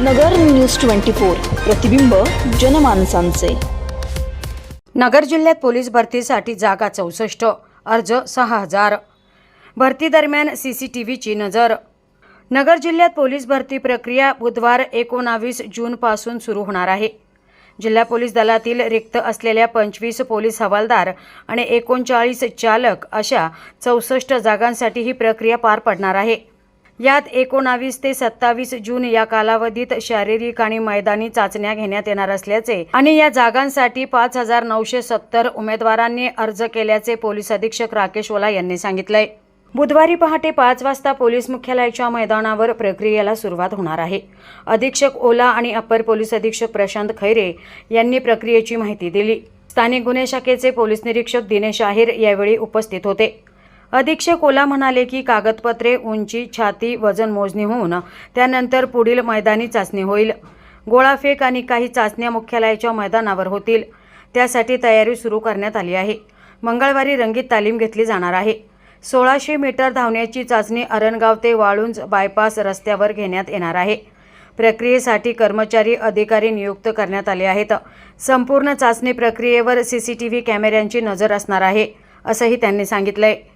नगर news twenty four प्रतिबिंब जनमानसांचे. नगर जिल्ह्यात police भरतीसाठी जागा चौसष्ट अर्ज सहा हजार. भरती दरम्यान सी सी टी व्हीची नजर. नगर जिल्ह्यात पोलीस भरती प्रक्रिया बुधवार एकोणावीस जूनपासून सुरू होणार आहे. जिल्हा पोलीस दलातील रिक्त असलेल्या पंचवीस पोलीस हवालदार आणि एकोणचाळीस चालक अशा चौसष्ट जागांसाठी ही प्रक्रिया पार पडणार आहे. यात एकोणावीस ते सत्तावीस जून या कालावधीत शारीरिक आणि मैदानी चाचण्या घेण्यात येणार असल्याचे आणि या जागांसाठी पाच हजार नऊशे सत्तर उमेदवारांनी अर्ज केल्याचे पोलीस अधीक्षक राकेश ओला यांनी सांगितलंय. बुधवारी पहाटे पाच वाजता पोलीस मुख्यालयाच्या मैदानावर प्रक्रियेला सुरुवात होणार आहे. अधीक्षक ओला आणि अप्पर पोलीस अधीक्षक प्रशांत खैरे यांनी प्रक्रियेची माहिती दिली. स्थानिक गुन्हे शाखेचे पोलीस निरीक्षक दिनेश आहिर यावेळी उपस्थित होते. अधीक्षक ओला म्हणाले की कागदपत्रे उंची छाती वजन मोजणी होऊन त्यानंतर पुढील मैदानी चाचणी होईल. गोळाफेक आणि काही चाचण्या मुख्यालयाच्या मैदानावर होतील. त्यासाठी तयारी सुरू करण्यात आली आहे. मंगळवारी रंगीत तालीम घेतली जाणार आहे. सोळाशे मीटर धावण्याची चाचणी अरणगाव ते वाळुंज बायपास रस्त्यावर घेण्यात येणार आहे. प्रक्रियेसाठी कर्मचारी अधिकारी नियुक्त करण्यात आले आहेत. संपूर्ण चाचणी प्रक्रियेवर सी सी टी व्ही कॅमेऱ्यांची नजर असणार आहे असंही त्यांनी सांगितलं आहे